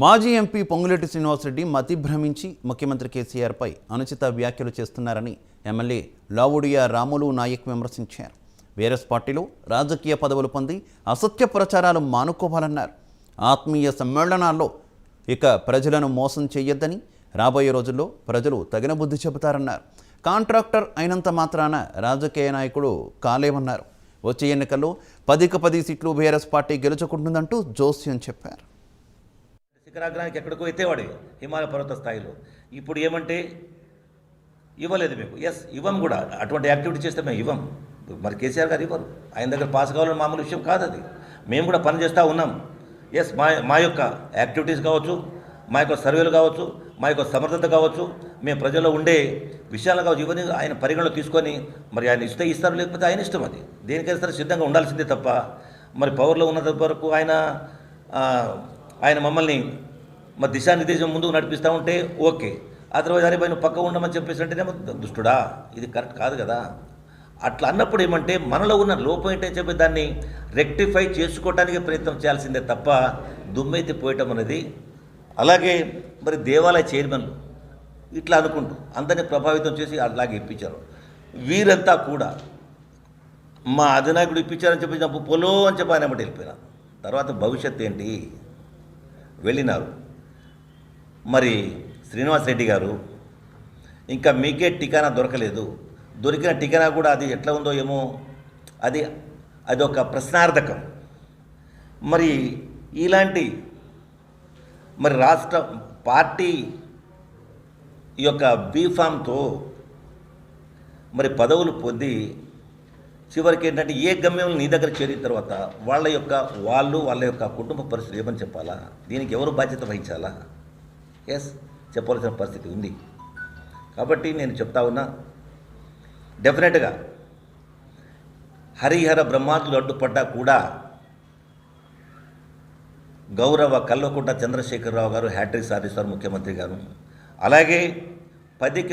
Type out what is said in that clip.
మాజీ ఎంపీ పొంగులేటి శ్రీనివాసరెడ్డి మతి భ్రమించి ముఖ్యమంత్రి కేసీఆర్పై అనుచిత వ్యాఖ్యలు చేస్తున్నారని ఎమ్మెల్యే లావుడియా రాములు నాయక్ విమర్శించారు. వేరస్ పార్టీలో రాజకీయ పదవులు పొంది అసత్య ప్రచారాలు మానుకోవాలన్నారు. ఆత్మీయ సమ్మేళనాల్లో ఇక ప్రజలను మోసం చేయొద్దని రాబోయే రోజుల్లో ప్రజలు తగిన బుద్ధి చెబుతారన్నారు. కాంట్రాక్టర్ అయినంత మాత్రాన రాజకీయ నాయకుడు కాలేమన్నారు. వచ్చే ఎన్నికల్లో పదికి పది సీట్లు బీఆర్ఎస్ పార్టీ గెలుచుకుంటుందంటూ జోస్యం చెప్పారు. శిఖరాగ్రానికి ఎక్కడికో ఎత్తేవాడు హిమాలయ పర్వత స్థాయిలో. ఇప్పుడు ఏమంటే ఇవ్వలేదు మీకు. ఎస్ ఇవ్వం కూడా. అటువంటి యాక్టివిటీ చేస్తే మేము ఇవ్వం. మరి కేసీఆర్ గారు ఇవ్వరు. ఆయన దగ్గర పాస్ కావాలని మామూలు విషయం కాదు అది. మేము కూడా పని చేస్తూ ఉన్నాం. ఎస్ మా మా యొక్క యాక్టివిటీస్ కావచ్చు మా యొక్క సర్వేలు కావచ్చు మా యొక్క సమర్థత కావచ్చు మేము ప్రజల్లో ఉండే విషయాలు కావచ్చు ఇవన్నీ ఆయన పరిగణలో తీసుకొని మరి ఆయన ఇస్తే ఇస్తారు లేకపోతే ఆయన ఇష్టం అది. దేనికైనా సరే సిద్ధంగా ఉండాల్సిందే తప్ప. మరి పవర్లో ఉన్నంత వరకు ఆయన ఆయన మమ్మల్ని మా దిశానిర్దేశం ముందుకు నడిపిస్తూ ఉంటే ఓకే. ఆ తర్వాత అరే భయ్ నువ్వు పక్క ఉండమని చెప్పేసి దుష్టుడా? ఇది కరెక్ట్ కాదు కదా. అట్లా అన్నప్పుడు ఏమంటే మనలో ఉన్న లోపం ఏంటని చెప్పి దాన్ని రెక్టిఫై చేసుకోవటానికి ప్రయత్నం చేయాల్సిందే తప్ప దుమ్మెత్తి పోయటం అనేది అలాగే మరి దేవాలయ చైర్మన్లు ఇట్లా అనుకుంటూ అందరినీ ప్రభావితం చేసి అలాగే ఇప్పించారు. వీరంతా కూడా మా అధినాయకుడు ఇప్పించారని చెప్పి పొలో అని చెప్పి ఆయన వెళ్ళిపోయినా తర్వాత భవిష్యత్ ఏంటి? వెళ్ళినారు. మరి శ్రీనివాస్ రెడ్డి గారు ఇంకా మీకే టికానా దొరకలేదు. దొరికిన టికానా కూడా అది ఎట్లా ఉందో ఏమో అది అది ఒక ప్రశ్నార్థకం. మరి ఇలాంటి మరి రాష్ట్ర పార్టీ ఈ యొక్క బీఫామ్తో మరి పదవులు పొంది చివరికి ఏంటంటే ఏ గమ్యం నీ దగ్గర చేరిన తర్వాత వాళ్ళ యొక్క వాళ్ళు వాళ్ళ యొక్క కుటుంబ పరిస్థితి ఏమని చెప్పాలా? దీనికి ఎవరు బాధ్యత వహించాలా? ఎస్ చెప్పవలసిన పరిస్థితి ఉంది. కాబట్టి నేను చెప్తా ఉన్నా డెఫినెట్గా హరిహర బ్రహ్మాదులు అడ్డుపడ్డా కూడా గౌరవ కల్వకుంట చంద్రశేఖరరావు గారు హ్యాట్రిక్ సాధిస్తారు ముఖ్యమంత్రి గారు. అలాగే పదికి